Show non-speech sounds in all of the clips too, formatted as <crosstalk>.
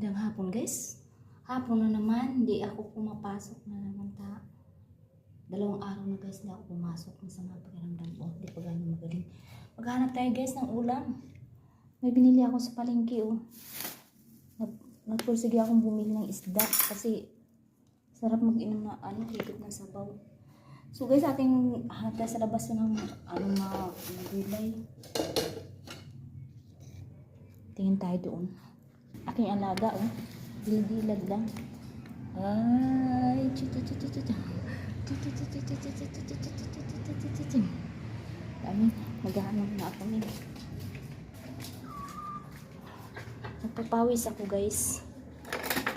Magandang hapon guys. Hapon na naman, hindi ako pumapasok na naman ta. Dalawang araw na guys, hindi ako pumasok. Masama pakiramdam ko. Hindi pa gano'n magaling. Maghanap tayo guys ng ulam. May binili ako sa palengke oh. Nag nagpursige akong bumili ng isda kasi sarap mag-inom na ano, higit na sabaw. So guys, ating hanap sa labas ng ano mga gulay. Tingin tayo doon. Aking alaga, oh. Dildilag lang. Ay. Dami, maghahanap na ako ni. Nagpapawis ako, guys.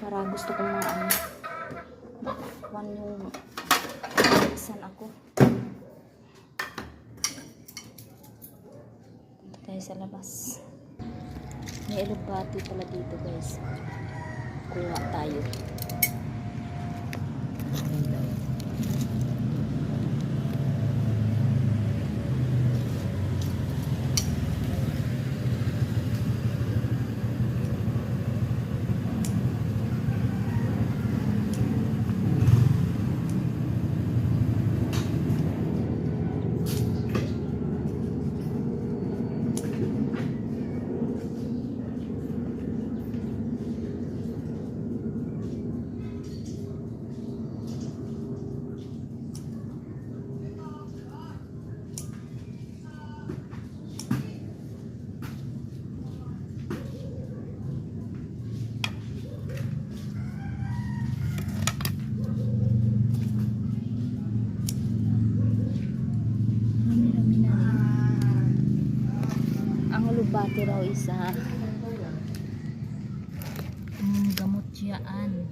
Para gusto kong mga ano, one yung isan ako. Tayo sa labas. May elugbati pala dito guys. Kuha tayo. Rami-rami na rin. Elugbati raw isa. Mm, gamot siyaan.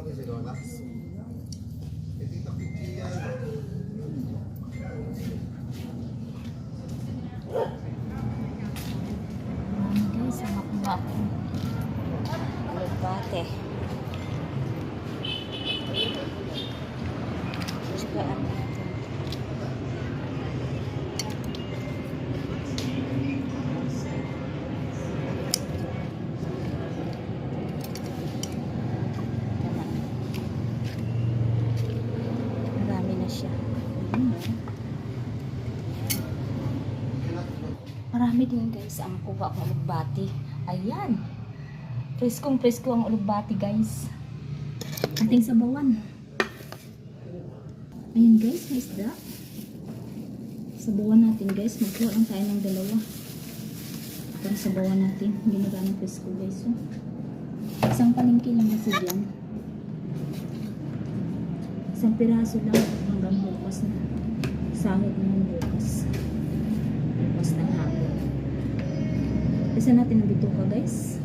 Gusto natin si Lola. Kaya tita Pichi yan. Marami guys, ang makuha ko. Alugbate. Tsagaan natin. Tama. Marami na siya. Ayun, oh. Marami din guys ang kuha kong ulugbati. Ayan. Preskong presko ang ulugbati guys. Ating sabawan. Ayan guys, may isda. Sabawan natin guys. Magkuha lang tayo ng dalawa. Para sabawan natin. Ginagamit presko guys. Oh. Isang palengke lang kasi dyan. Isang piraso lang hanggang bukas na. Sahod naman bukas. Bukas ng hapon. Isa natin ang bituka guys.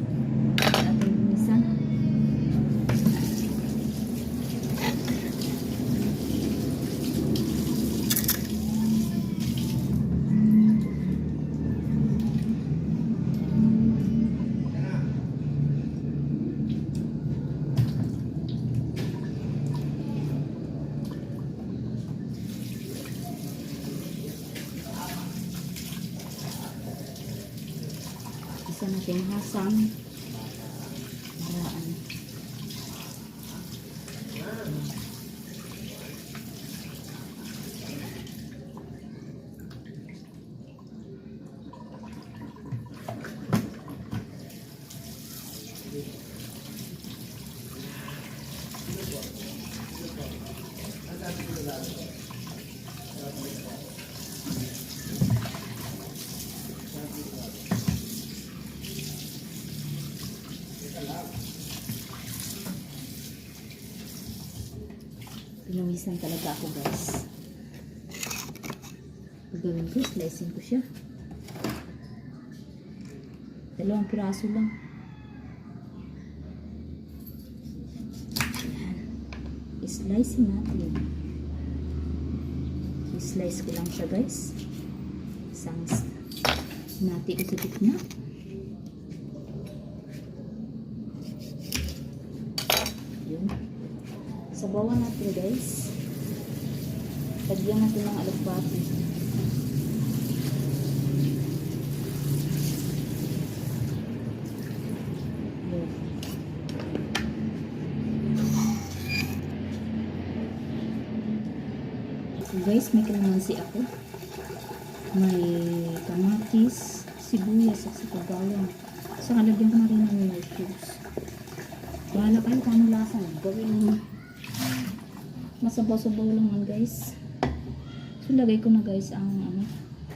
Natin pinapawisan talaga ako guys. Gagawin ko, slicing ko siya. Dalawang piraso lang. Ayan. I-slicing natin. I-slice ko lang siya guys. Isang nati ko sa gitna. Yun. Sabawan natin guys. Lagyan natin ng alugbati. So guys, may kalamansi ako. May kamatis, sibuyas at saka bawang. So, nalagyan ko na rin ng lettuce. Bahala kayo kung ano lasa. Gawin mo. Masabaw-sabaw lang yan guys. So, lagay ko na guys ang ano,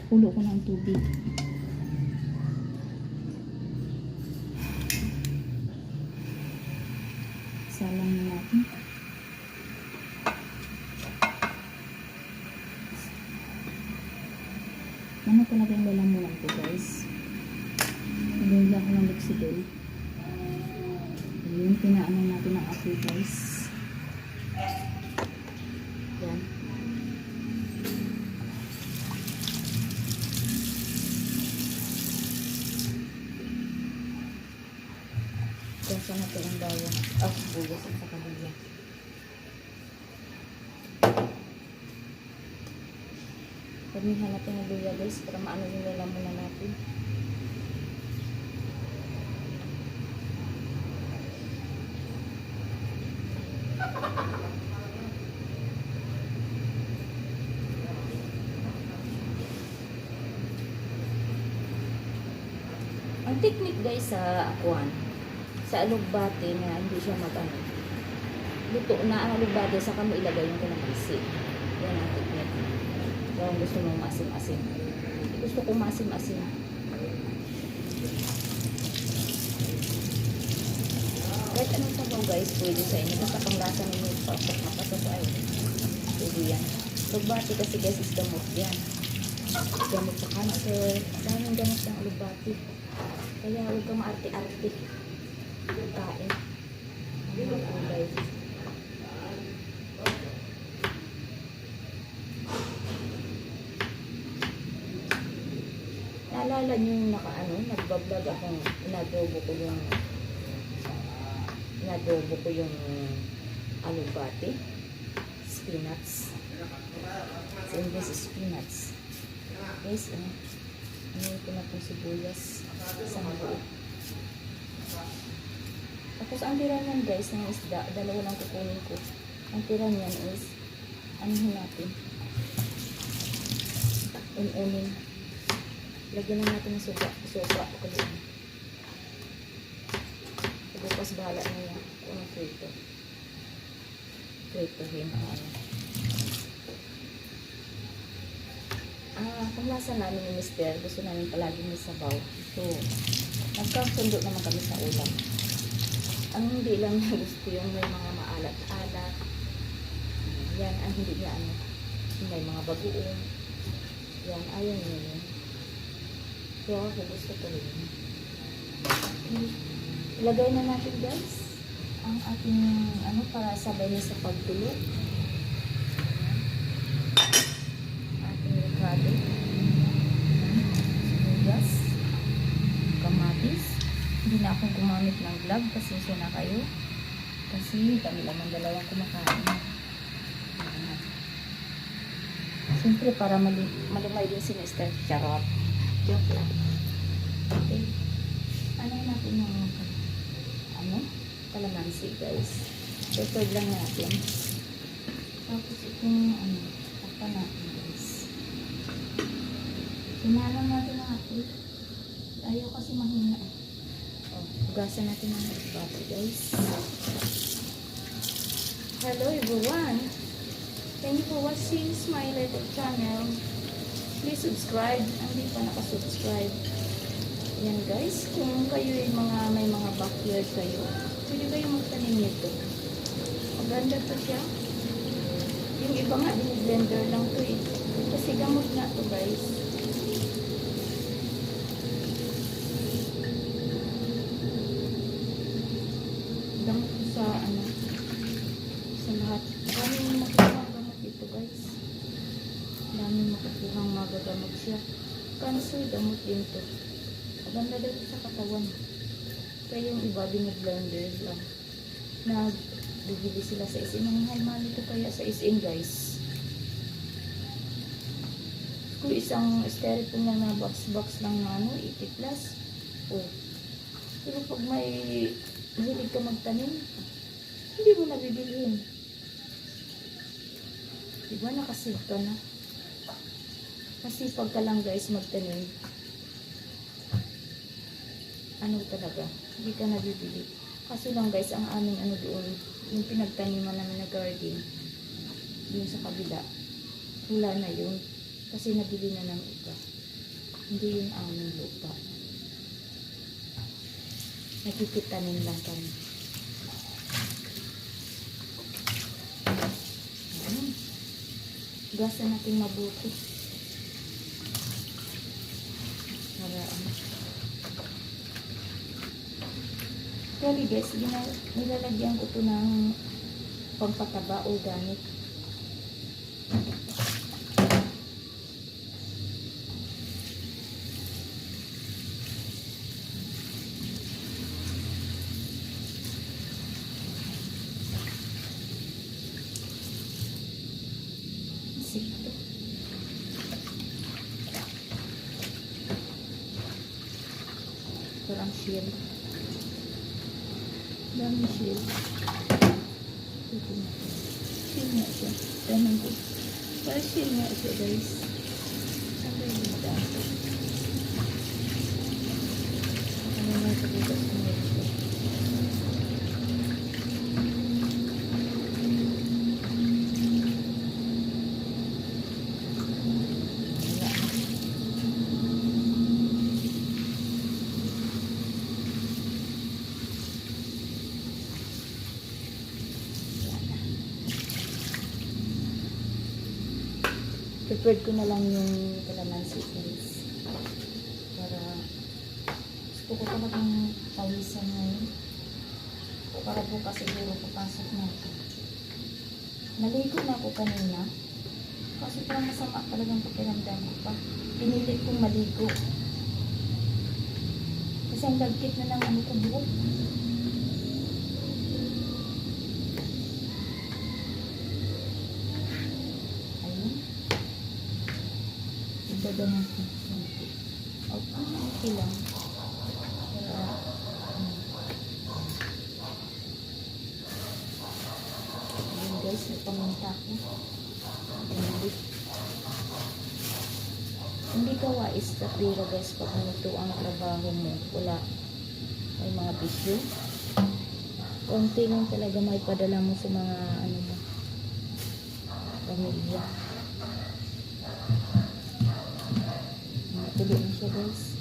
ulo ko ng tubig. Salang na natin. Ano talaga yung lalamunan ko guys? Nagawin ko ng luxidol. Ayun, pinaano natin ang apoy guys. Yan. Kaya natin ang bawang at buyas at saka luya. Pagnihan natin ang luya guys para maano yung lalamunan natin. Ang technique guys sa akuan, sa alugbate na hindi siya mag-ano. Luto na ang alugbate, saka mo ilagay yung kalamansi. Kung gusto mong masim-asim. Gusto ko masim-asim. Kahit anong sabaw guys, pwede sa inyo. Basta pang lasa ninyo, pasok na pasok ay. Pwede yan. Alugbate kasi guys is gamot yan. Gamot sa cancer. Daming gamot ng alugbate. Kaya huwag kang maarte-arte. Kain. Ang mga kulay. Naalala niyo yung naka-ano, nagbablog akong inadobo ko yung inadobo ko yung alubate, spinach. Sa English, spinach. Guys, ano, ano ko na itong sibuyas sa buo. Tapos ang tira niyan guys ng isda, dalawa lang kukunin ko. Ang tira niyan is, anuhin natin. Ununin. Lagyan lang natin ng suga. Suga o Bukas bahala na yan. Kung ang ano. Ah, kung nasa namin ni Mister, gusto namin palagi may sabaw. So, nagkasundo naman kami sa ulam. Ang hindi lang niya <laughs> gusto yung may mga maalat-alat. Yan, ang hindi niya ano, may mga bagoong. Yan, ayaw niya yun. So, ako gusto ko rin. Okay. Ilagay na natin guys ang ating ano para sabay na sa pagtulog. Ating ricado. Sibuyas. Kamatis. Hindi na ako gumamit ng glove. Pasensya na kayo. Kasi kami lang ang dalawang kumakain. Siyempre para mali malumay din si Mr. Charot. Joke lang. Okay. Ano natin yung ano? Kalamansi guys. Record lang natin. Tapos itong ano, takpa natin guys. Sinalang natin ang apoy. Ayaw kasi mahina. Oh, hugasan natin ang bati guys. Hello everyone. Thank you for watching my little channel. Please subscribe. Ang di pa nakasubscribe. Yan guys, kung kayo ay mga may mga backyard kayo, pwede kayo magtanim nito. Maganda to siya. Yung iba nga, blender lang to eh. Kasi gamot nga to guys. Gamot sa ano, sa lahat. Daming makukuha gamot dito guys. Daming makukuha magagamot siya. Cancer, gamot din. Maganda daw sa katawan. Kaya yung iba, blender lang. Nag, bibili sila sa SM. Ang mahal ito kaya sa SM guys. Kung isang styrofoam lang na box-box lang na ano, 80 plus. Oh. Pero pag may mahilig ka magtanim, hindi mo nabibilhin. Diba nakasave ka na? Masipag ka lang guys magtanim. Ano talaga, hindi ka nabibili. Kaso lang guys, ang aming ano doon, yung pinagtaniman namin na garden, yung sa kabila, wala na yun. Kasi nabili na ng iba. Hindi yun aming lupa. Nakikitanin lang kami. Gasa natin mabuti. Para ano. Actually guys, nilalagyan ko to ng pampataba organic. Sikto. Parang shield. Dami shield. Ito na. Shield nga siya. Tanan ko. Parang shield nga siya guys. Yung dito? Ano na sa bukas mo ito? Wala. Prepared ko na lang yung calamansi guys. Para gusto ko talagang pawisan ngayon. Para bukas siguro papasok na ako. Naligo na ako kanina. Kasi parang masama talagang pakiramdam ko pa. Pinilit kong maligo. Kasi ang lagkit na ng ano ko buhok. Ibaba natin. Okay, okay lang. Ayun guys, nagpamunta ko. Hindi. Hindi ka wais ka pero guys pag ganito ang trabaho mo. Wala. May mga bisyo. Konti lang talaga may padala mo sa mga ano mo. Pamilya. classes.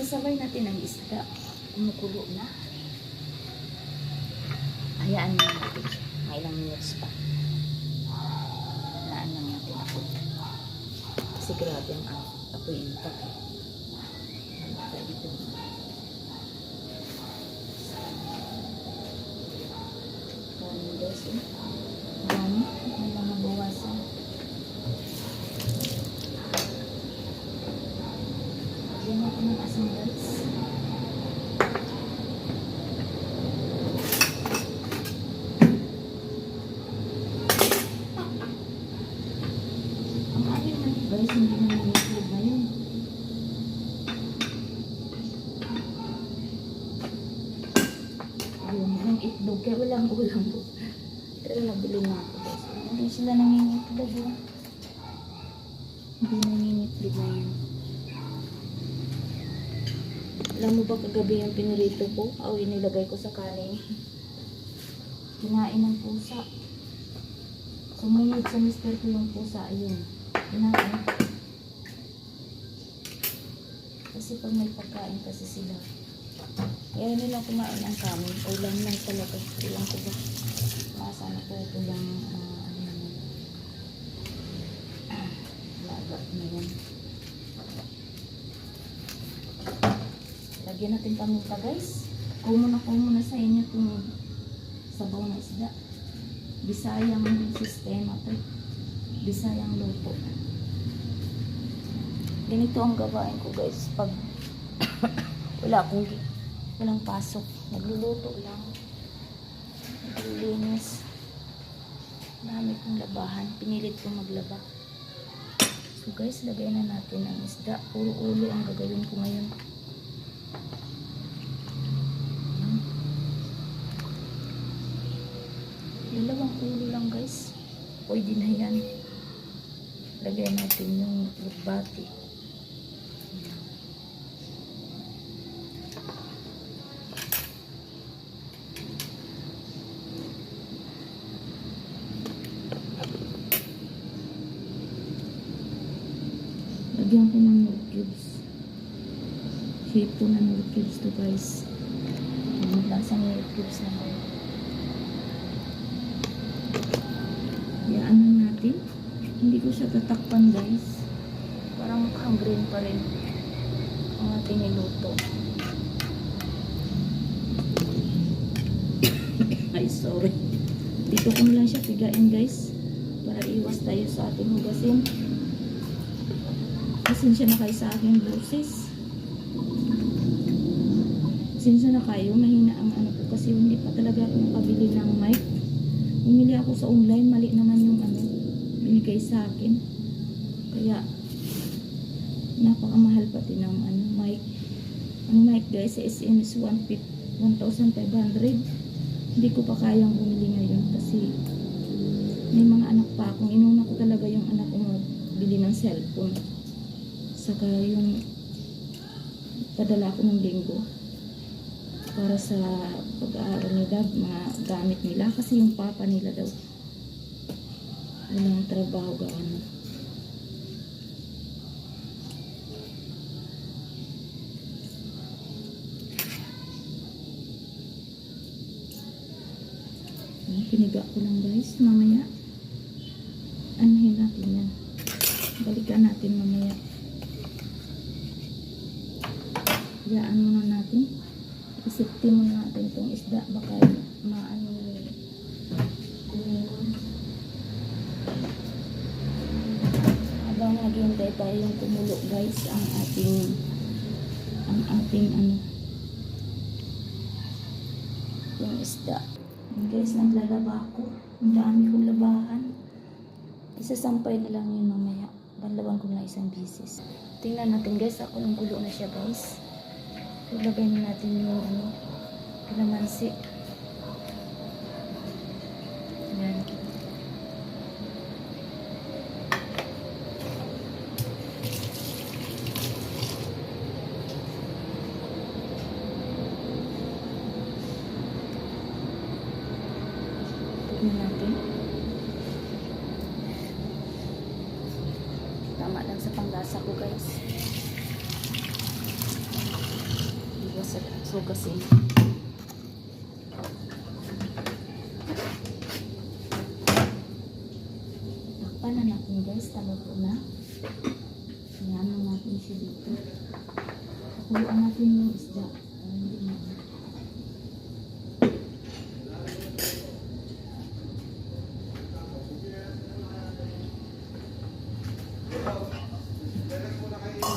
Isasabay natin ang isda. Kumukulo na. Hayaan na natin. Mga ilang minutes pa. Naan lang natin ako. Kasi grabe ang ako. Apoy impact. Kaya dito. Dami guys. eh. Dami. May lang mabawasan. Lagyan natin ng asin guys. Ang akin na guys, hindi na nag-itlog ngayon. itlog, kaya walang ulam. Pero nabili na ako guys. Hindi sila nangingitlog. oh. Hindi nangingitlog na yan. Ba kagabi yung pinirito ko? O inilagay ko sa kanin? Kinain ng pusa. Sumunod sa mister ko yung pusa. Ayun. Kinain. Kasi pag may pagkain kasi sila. Kaya nila kumain ang kanin. Ulam lang talaga. Ilang ko ba? Masana ko ito lang ah, ano naman. <clears throat> Ah, Lagat na yan. Lagyan natin paminta guys. Kumo na kumo na sa inyo itong sabaw na isda. Bisayang sistema to. Bisayang luto. Ganito ang gawain ko guys pag <coughs> wala akong walang pasok. Nagluluto lang. Naglilinis. Dami kong labahan. Pinilit ko maglaba. So guys, lagay na natin ang isda. Puro ulo ang gagawin ko ngayon. Ayan. Dalawang ulo lang guys. Pwede na yan. Lagay natin yung lugbati. Lagyan ko ng cubes. Na milk cubes to guys. Ang lasang cubes naman. Hayaan lang natin. Hindi ko siya tatakpan guys. Parang mukhang green pa rin ang ating niluto. <coughs> Ay, sorry. Dito ko lang siya pigain guys. Para iwas tayo sa ating hugasin. Pasensya na kayo sa aking boses. Pasensya na kayo, mahina ang ano ko kasi hindi pa talaga ako nakabili ng mic. Bumili ako sa online, mali naman yung binigay sa akin. Kaya, napakamahal pati ng ano, mic. Ang mic guys sa SM is 1,500 1,500. Hindi ko pa kayang bumili ngayon kasi may mga anak pa akong inuna ko talaga yung anak ko magbili ng cellphone. Saka yung padala ko ng linggo para sa pag-aaral nila, mga gamit nila kasi yung papa nila daw walang trabaho gaano. Piniga ko lang guys, mamaya anuhin natin yan. Balikan natin mamaya. Hayaan muna natin. Isipti muna natin itong isda. Baka maano kumingon. Habang naghihintay tayo yung kumulo guys, ang ating ang ating ano yung isda. Guys, naglalaba ako. Ang dami kong labahan. Isasampay na lang yun mamaya. Banlaban ko na isang bisis. Tingnan natin guys, ako ng gulo na siya guys. Ilagay na natin yung ano, kalamansi. Ayan. Tignan natin. Tama lang sa panglasa ko guys. Iwas sa sugasin. Takpan na natin guys. Taluto na. Ayan na natin siya dito. Pakuluan natin yung isda. Para hindi na.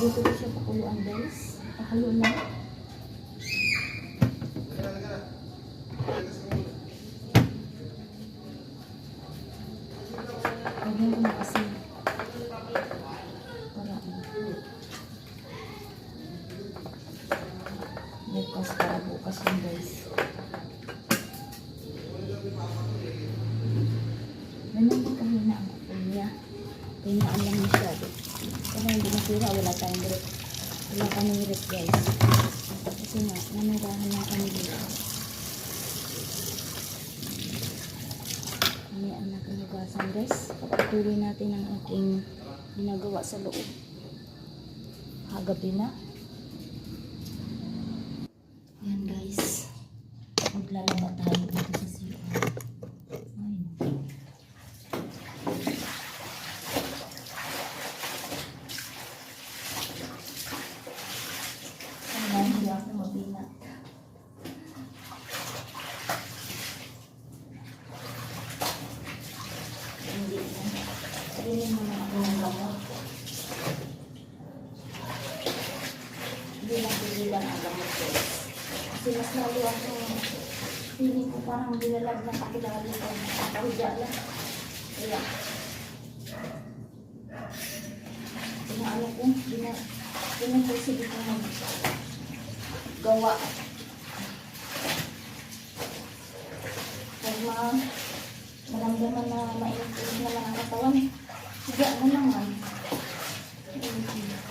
Dito ko siya pakuluan guys. Pakalo lang. Lagyan ko na kasi. Para ano. Bukas para bukas yun guys. Masira, wala tayong rep. Wala kaming rep guys. Kasi nga, nanagahan lang kami dito. Kami ang nakanugasan guys. Pagpatuloy natin ang ating ginagawa sa loob. Hagabi na. Yan guys. Maglalaba tayo dito sa CR. Ay. Wala, hindi ako mabinat. Hindi na. Kainin mo na ako ng gamot. Hindi lang pigilan ang gamot ko. Kasi mas lalo ako feeling ko parang bilalag na kakilala ko. Nakahiga lang. Kaya, inaano ko, pinag-isip ko mag gawa. Pag ma, maramdaman na mainit naman ang katawan, higa mo naman. Mm. Palit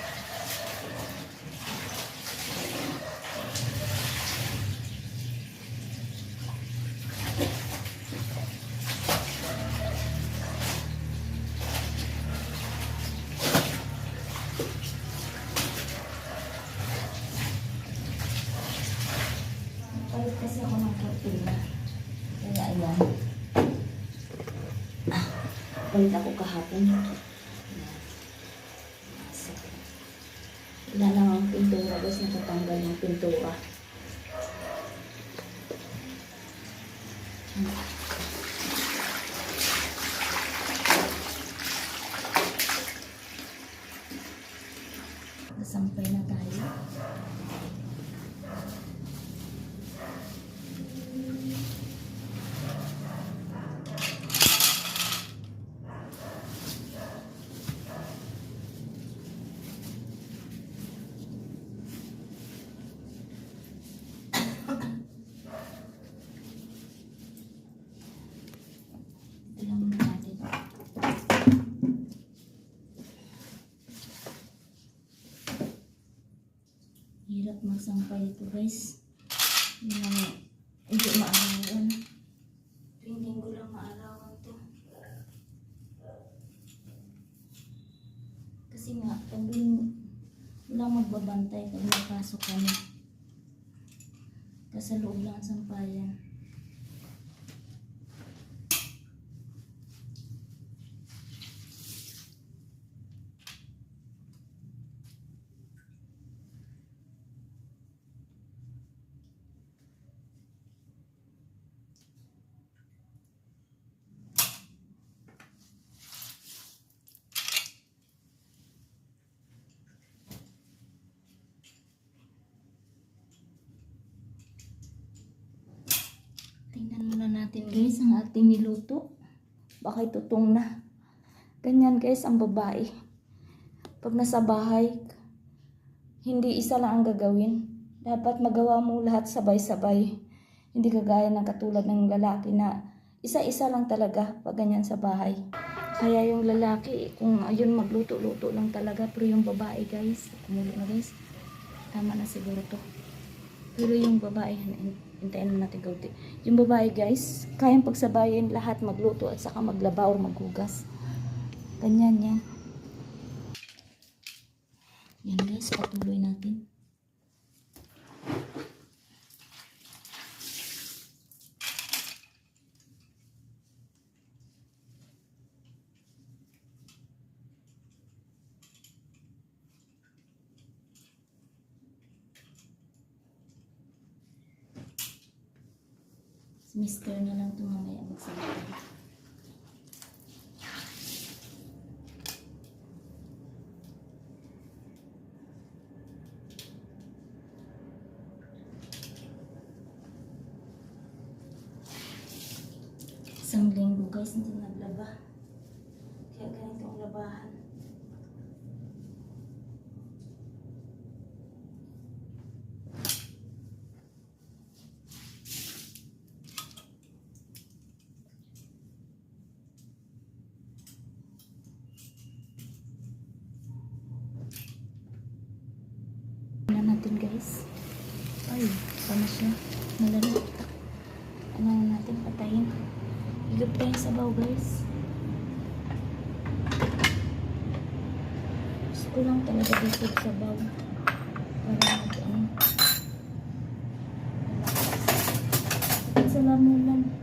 嗯。Magsampay ito guys. Ang hindi maarawan. Tingin ko lang maarawan to. Kasi nga, pag walang magbabantay pag napasok kami. Kasi loob lang ang sampayan. Tingnan muna natin guys ang niluto. Baka itutong na. Ganyan guys ang babae. Pag nasa bahay, hindi isa lang ang gagawin. Dapat magawa mo lahat sabay-sabay. Hindi kagaya ng katulad ng lalaki na isa-isa lang talaga pag ganyan sa bahay. Kaya yung lalaki, kung ayun magluto-luto lang talaga. Pero yung babae guys, kumulo na guys. Tama na siguro to. Pero yung babae, hintayin na natin kaunti. Yung babae guys, kayang pagsabayin lahat magluto at saka maglaba or maghugas. Ganyan yan. Yan guys, patuloy natin. Mister na lang ito mamaya magsalita. Isang linggo guys, hindi naglaba. Kaya ganito ang labahan. siya. Malala. Ano na natin patayin. Higop tayo sa baw guys. Gusto ko lang talaga dito sa baw. Para mag ano. Sakit sa lamunan.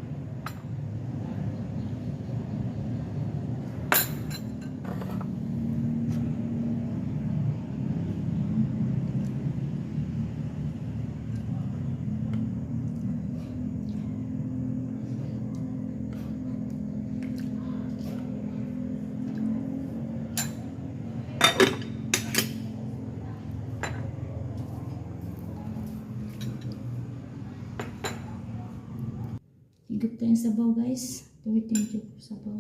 Higop tayo sa baw guys. Tuwitin ko sa baw.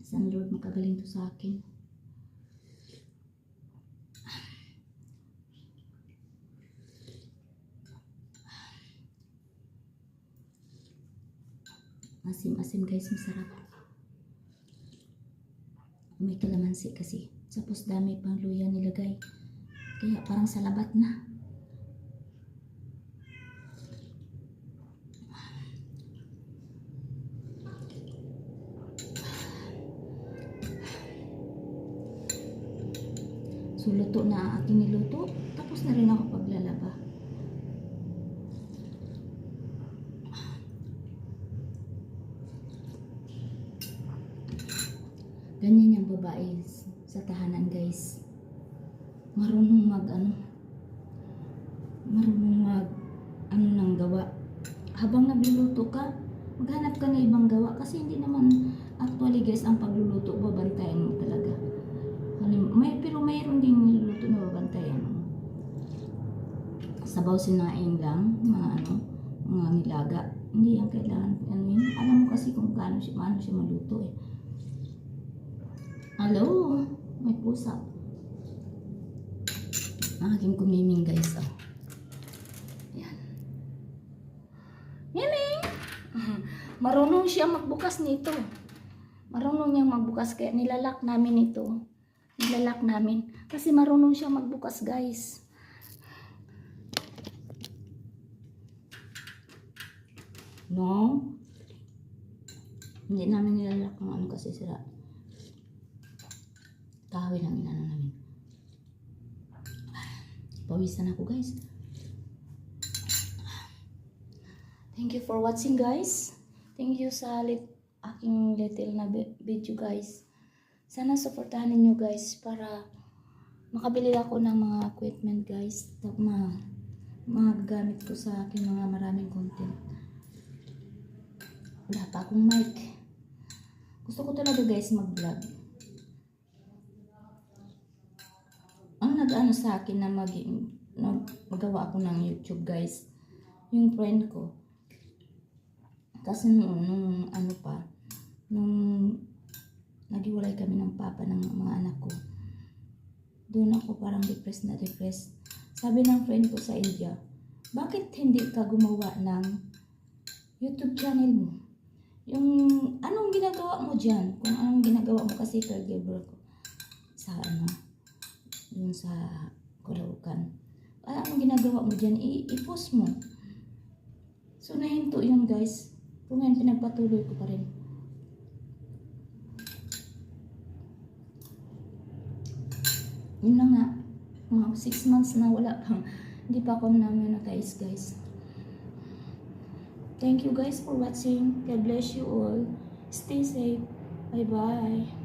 San Lord makagaling to sa akin. Asim-asim guys, masarap. May kalamansi kasi. Tapos dami pang luya nilagay. Kaya parang salabat na. Luto na aking niluto. Tapos na rin ako paglalaba. Ganyan yung babae sa tahanan, guys. Marunong mag, ano, marunong mag, ano nang gawa. Habang nagluluto ka, maghanap ka na ibang gawa. Kasi hindi naman, actually guys, ang pagluluto, babantayan mo talaga. Halim, may, pero mayroon din niluluto na babantayan mo. Sabaw sinaing lang, mga ano, mga nilaga. Hindi yan kailangan, ano yun. Alam mo kasi kung paano siya, maluto eh. Hello, may pusa. Ang aking kumiming guys, oh. Yan. Miming! <laughs> Marunong siya magbukas nito. Marunong niyang magbukas kaya nilalak namin ito. Nilalak namin. Kasi marunong siya magbukas guys. No? Hindi namin nilalak ng ano kasi sira. Kahoy lang inano namin. Pawisan ako guys. Thank you for watching guys. Thank you sa lit aking little na vi- video guys. Sana supportahan ninyo guys para makabili ako ng mga equipment guys. Tap ma magagamit ko sa aking mga maraming content. Wala pa akong mic. Gusto ko talaga guys mag-vlog. Ang nag-ano sa akin na maging nag, magawa ako ng YouTube guys. Yung friend ko. Kasi noon, nung ano pa, nung naghiwalay kami ng papa ng mga anak ko, doon ako parang depressed na depressed. Sabi ng friend ko sa India, bakit hindi ka gumawa ng YouTube channel mo? Yung anong ginagawa mo dyan? Kung anong ginagawa mo kasi caregiver ko sa ano, yung sa Caloocan. Ah, anong ginagawa mo dyan? I- i-post mo. So, nahinto yun guys. Kung ngayon, pinagpatuloy ko pa rin. Yun na nga. Mga 6 months na wala pang. Hindi pa ako na-monetize guys. Thank you guys for watching. God bless you all. Stay safe. Bye-bye.